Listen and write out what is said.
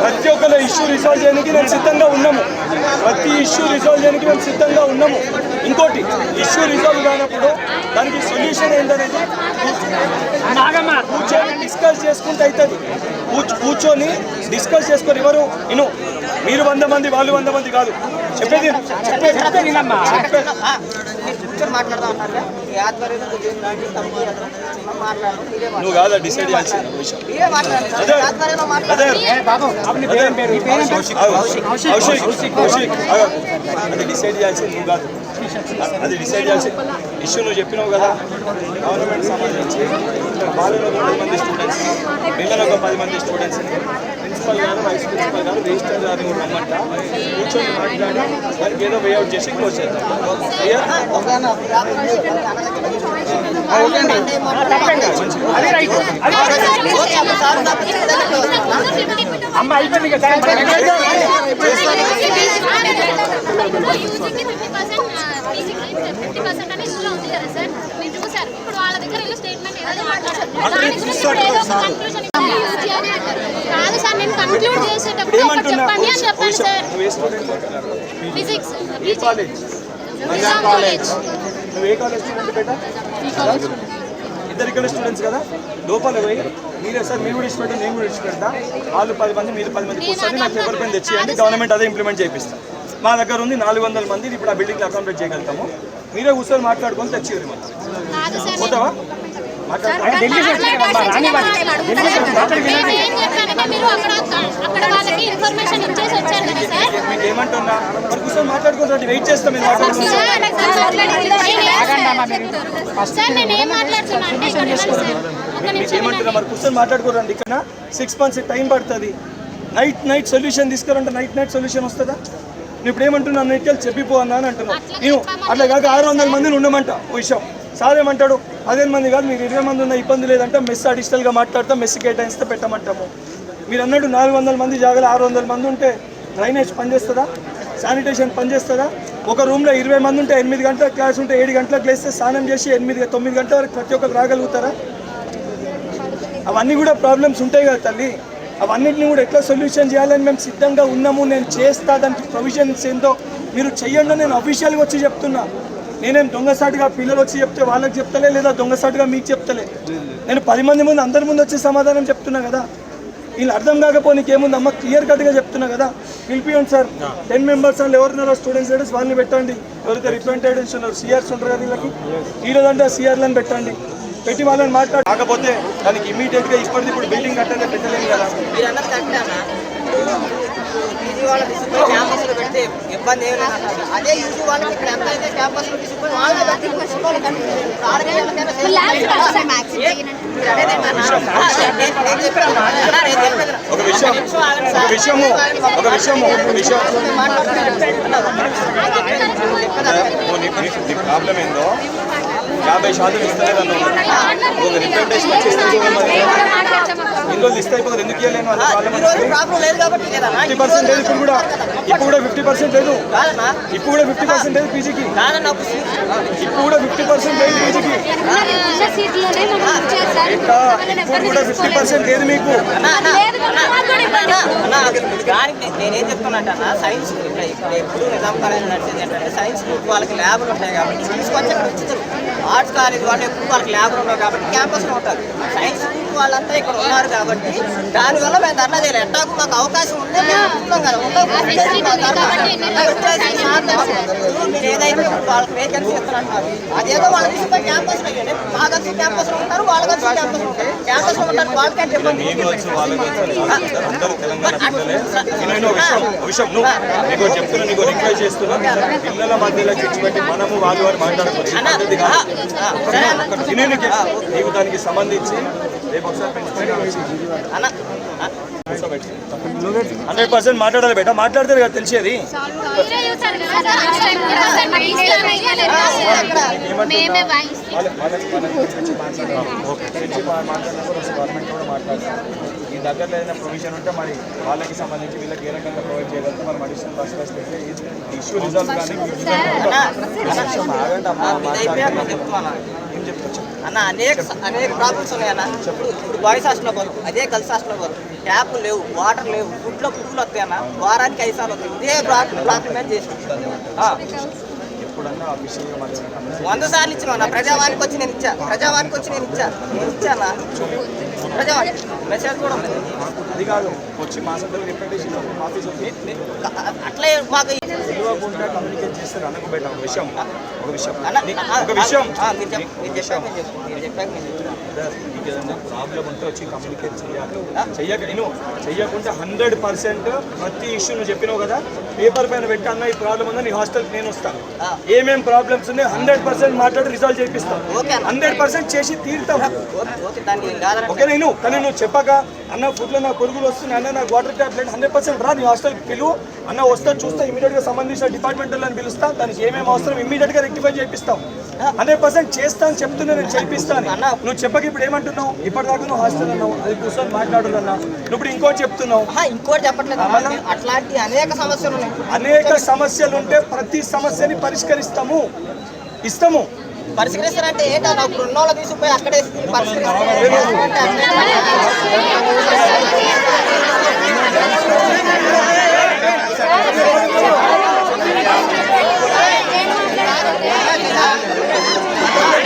ప్రతి ఒక్కరు issue resolve చేయడానికి నేను సిద్ధంగా ఉన్నాము. ప్రతి ఇష్యూ రిజాల్వ్ చేయడానికి మేము సిద్ధంగా ఉన్నాము. ఇంకోటి ఇష్యూ రిజాల్వ్ కానప్పుడు దానికి సొల్యూషన్ ఏంటనేది కూర్చొని డిస్కస్ చేసుకుంటే అవుతుంది కూర్చు- కూర్చొని డిస్కస్ చేసుకొని ఎవరు? ఇను మీరు వంద మంది వాళ్ళు వంద మంది కాదు. చెప్పేది. చెప్పేది కూర్చొని మాట్లాడదాం అంటారు ఈ ఆధ్వర్యంలో ఉద్యోగం లాంటి తమ్ముడు అతను మాట్లాడడం మీరే మాట్లాడాలి. నువ్వు కాదా డిసైడ్ చేయాల్సిన విషయం. మీరే మాట్లాడాలి సార్. అదే. ఈ ఆధ్వర్యంలో అదే. మాట్లాడాలి అది. డిసైడ్ చేయాల్సింది నువ్వు కాదు. అది డిసైడ్ చేయాల్సింది. ఇష్యూ నువ్వు చెప్పినావు కదా గవర్నమెంట్ సంబంధించి ఒక పది మంది స్టూడెంట్స్ వీళ్ళలో ఒక పది మంది స్టూడెంట్స్ ప్రిన్సిపల్ గారు వైస్ ప్రిన్సిపల్ గారు రిజిస్టర్ గారిని కూడా రమ్మంట. కూర్చొని మాట్లాడి. దానికి ఏదో వేఅవుట్ చేసి క్లోజ్ చేద్దాం. అమ్మ అయిపోయింది కదా ఇప్పుడు వాళ్ళ దగ్గర వెళ్ళి స్టేట్మెంట్ ఏదో మాట్లాడారు దాని గురించి ఇప్పుడు ఏదో ఒక conclusion ఇవ్వాలి. UG అని అంటారు. కాదు. సార్ నేను కంక్లూడ్ చేసేటప్పుడు ఒకటి ఏమంటున్నా చెప్పండి అని చెప్పాను సార్. నువ్వు ఏ స్టూడెంట్ ఫిజిక్స్ ఏ కాలేజ్ కాలేజ్ నువ్వు ఏ కాలేజ్ స్టూడెంట్ బేటా ఇద్దరు ఇక్కడ స్టూడెంట్స్ కదా? లోపల పోయి మీరే సార్ మీరు కూడా ఇష్టపెట్టా నేను కూడా ఇష్టపెడతా. వాళ్ళు పది మంది మీరు పది మంది కూర్చొని నాకు పేపర్ పెన్ తెచ్చియండి గవర్నమెంట్ అదే ఇంప్లిమెంట్ చేపిస్తాం. మా దగ్గర ఉంది నాలుగు వందల మంది ఇప్పుడు ఆ బిల్డింగ్లో అకామిడేట్ చేయగలుగుతాము మీరే కూర్చొని మాట్లాడుకొని తెచ్చేది మనం పోతావా ఏమంటున్నా మరి కూర్చొని మాట్లాడుకుంటే వెయిట్ చేస్తాం ఏమంటున్నా. మరి కూర్చొని మాట్లాడుకోరండి ఇక్కడ సిక్స్ మంత్స్ టైం పడుతుంది నైట్ నైట్ సొల్యూషన్ తీసుకురంటే నైట్ నైట్ సొల్యూషన్ వస్తుందా నువ్వు ఇప్పుడు ఏమంటున్నా నైట్ వెళ్ళి చెప్పిపో అన్నా అని అంటున్నావు. నేను అట్లా కాక ఆరు వందల మందిని ఉండమంట. ఓ విషయం. సార్ ఏమంటాడు? పదిహేను మంది కాదు మీరు ఇరవై మంది ఉన్న ఇబ్బంది లేదంటే మెస్ అడిషనల్గా మాట్లాడతాం మెస్ కేటాయిస్తే పెట్టమంటాము. మీరు అన్నట్టు నాలుగు వందల మంది జాగాలో ఆరు వందల మంది ఉంటే డ్రైనేజ్ పనిచేస్తుందా? శానిటేషన్ పనిచేస్తుందా? ఒక రూమ్లో ఇరవై మంది ఉంటే ఎనిమిది గంటల క్లాస్ ఉంటే ఏడు గంటలకు లేస్తే స్నానం చేసి ఎనిమిది తొమ్మిది గంటల వరకు ప్రతి ఒక్కరు రాగలుగుతారా? అవన్నీ కూడా ప్రాబ్లమ్స్ ఉంటాయి కదా తల్లి. అవన్నిటిని కూడా ఎట్లా సొల్యూషన్ చేయాలని మేము సిద్ధంగా ఉన్నాము నేను చేస్తా దానికి ప్రొవిజన్స్ ఏందో మీరు చెయ్యండి నేను అఫీషియల్గా వచ్చి చెప్తున్నా. నేనేం దొంగసాటుగా పిల్లలు వచ్చి చెప్తే వాళ్ళకి చెప్తలే లేదా దొంగసాటుగా మీకు చెప్తలే? నేను పది మంది ముందు అందరి ముందు వచ్చి సమాధానం చెప్తున్నా కదా. వీళ్ళు అర్థం కాకపోతే ఏముంది అమ్మ క్లియర్ కట్గా చెప్తున్నా కదా. పిలిపియండి సార్. టెన్ మెంబర్స్ వాళ్ళు ఎవరున్నారో స్టూడెంట్స్ లీడర్స్ వాళ్ళని పెట్టండి. ఎవరైతే రిప్రజెంటేటివ్స్ ఉన్నారు సిఆర్స్ ఉంటారు కదా వీళ్ళకి. ఈ రోజంటే సిఆర్లను పెట్టండి. పెట్టి వాళ్ళని మాట్లాడి కాకపోతే దానికి ఇమీడియట్గా ఇప్పటిది ఇప్పుడు బిల్డింగ్ కట్టంటే పెట్టలేము కదా ఇబ్బంది. అదే వాళ్ళకి ఇక్కడ ఎంత అయితే క్యాంపస్లో తీసుకుపోయి వాళ్ళే పెట్టి కూర్చోవాలి కానీ ఆడకి వెళ్ళకైనా చేయాలి. మీరు అనేది ఏంటన్నా? ఆ, నేను- నేను చెప్పాను అన్న. అన్న, నేను చెప్పేది నా- ఒక విషయం ఒక. విషయము ఒక విషయము ఒక విషయం ప్రాబ్లం ఏందో యాభై శాతం ఇస్తలేదన్నావు ఒక రిప్రజెంటేషన్ ఇన్ని రోజులు ఇస్తే అయిపోతుంది. ఎందుకు లేదన్నా. ఫిఫ్టీ పర్సెంట్ లేదు ఇప్పుడు కూడా. ఇప్పుడు కూడా ఫిఫ్టీ పర్సెంట్ లేదు. ఇప్పుడు కూడా ఫిఫ్టీ పర్సెంట్ లేదు పీజీకి. ఇప్పుడు కూడా ఫిఫ్టీ పర్సెంట్ లేదు పీజీకి. ఇప్పుడు కూడా ఫిఫ్టీ పర్సెంట్ లేదు మీకు. నేనేం చెప్తున్నట్టు అన్న సైన్స్ ఎప్పుడు నిజాం కాలేజ్ నడిచేది ఏంటంటే సైన్స్ గ్రూప్ వాళ్ళకి ల్యాబ్లు ఉంటాయి కాబట్టి తీసుకొచ్చి అక్కడ ఉంచుతారు. ఆర్ట్స్ కాలేజ్ వాళ్ళు ఎప్పుడు వాళ్ళకి ల్యాబ్లు ఉండవు కాబట్టి క్యాంపస్లో ఉంటారు. సైన్స్ వాళ్ళంతా ఇక్కడ ఉన్నారు కాబట్టి దానివల్ల మేము ధర్నా చేయాలి ఎట్టాకు మాకు అవకాశం మేము ఉంటున్నాం కదా. మీరు ఏదైతే వాళ్ళకి వేకెన్సీ అదేదో వాళ్ళ తీసుకుపోయి క్యాంపస్లో ఇవ్వండి మా కలిసి క్యాంపస్లో ఉంటారు వాళ్ళ కలిసి క్యాంపస్లో ఉంటారు. క్యాంపస్లో ఉంటారు వాళ్ళకంటే ఇబ్బంది చెప్తున్నా నీకు రిక్వెస్ట్ చేస్తున్నా. పిల్లల మధ్యలో చిచ్చిపెట్టి మనము వాళ్ళు వారు మాట్లాడుకోవాలి నీకు నీకు దానికి సంబంధించి రేపు ఒకసారి హండ్రెడ్ పర్సెంట్ మాట్లాడాలి బేట మాట్లాడితే కదా తెలిసేది మీరే చూసారు మేమే గవర్నమెంట్ కూడా మాట్లాడతాం ఈ దగ్గరలో ఏదైనా ప్రొవిజన్ ఉంటే మరి వాళ్ళకి సంబంధించి వీళ్ళకి ఏ రకంగా ప్రొవైడ్ చేయగలుగుతాం మనం అడిషనల్ బస్ బస్ పెట్టి ఇష్యూ రిజాల్వ్ కానీ ఏం చెప్తా అన్న. అనేక అనేక ప్రాబ్లమ్స్ ఉన్నాయన్న ఇప్పుడు ఇప్పుడు బాయ్స్ హాస్టల్లో పోరు అదే గర్ల్స్ హాస్టల్లో పోరు ట్యాప్ లేవు వాటర్ లేవు ఫుడ్లో పురుగులు వస్తాయన్న వారానికి ఐదు సార్లు వస్తాయి. ఇదే ప్రాబ్లం ప్రాబ్లమే చేసి విషయం అది వంద సార్లు ఇచ్చిన ప్రజావానికి వచ్చి నేను ఇచ్చా. ప్రజావానికి వచ్చి నేను ఇచ్చా. నేను ఇచ్చానా మెసేజ్ కూడా అది కాదు వచ్చి మా సందర్భంలో రిప్రజెంటేషన్ ఆఫీస్ అట్లే మాకు కమ్యూనికేట్ చేస్తారు బయట ఒక విషయం. ఒక విషయం. ఒక విషయం. మీరు చెప్- మీరు చెప్పాక నేను చెప్తాను. నీకు ఏదైనా ప్రాబ్లం ఉంటే వచ్చి కమ్యూనికేట్ చేయాలి. చెయ్యక నేను చెయ్యకుంటే హండ్రెడ్ పర్సెంట్ ప్రతి ఇష్యూ నువ్వు చెప్పినావు కదా పేపర్ పైన పెట్టి అన్న ఈ ప్రాబ్లం ఉందని నీ హాస్టల్కి నేను వస్తాను. ఏమేం ప్రాబ్లమ్స్ ఉన్నాయి హండ్రెడ్ పర్సెంట్ మాట్లాడి రిజాల్వ్ చేపిస్తాం. ఓకే అన్న. హండ్రెడ్ పర్సెంట్ చేసి తీరుతాం. ఓకే నేను కానీ నువ్వు చెప్పక అన్న ఫుడ్లో నా పురుగులు వస్తున్నాయి అన్న నాకు వాటర్ ట్యాబ్లెట్ హండ్రెడ్ పర్సెంట్ రా నీ హాస్టల్కి పిలువు. అన్న వస్తా చూస్తా ఇమీడియట్గా సంబంధించిన డిపార్ట్మెంట్ అని పిలుస్తా దానికి ఏమేమి అవసరం ఇమీడియట్గా రెక్టిఫై చేపిస్తాం. హండ్రెడ్ పర్సెంట్ చేస్తా అని చెప్తున్నా నేను చేపిస్తాను అన్న. నువ్వు చెప్పక ఇప్పుడు ఏమంటున్నావు? ఇప్పటిదాకా నువ్వు హాస్టల్ అన్నావు అది కూర్చొని మాట్లాడాలన్నా. నువ్వు ఇప్పుడు ఇంకోటి చెప్తున్నావు. ఇంకోటి చెప్పట్లేదు. అట్లాంటి అనేక సమస్యలు ఉన్నాయి. అనేక సమస్యలు ఉంటే ప్రతి సమస్యని పరిష్కరిస్తాము. ఇస్తాము. పరిష్కరిస్తారంటే ఏంటన్నా ఇప్పుడు ఉన్న వాళ్ళు తీసుకుపోయి అక్కడే పరిష్కరిస్తారు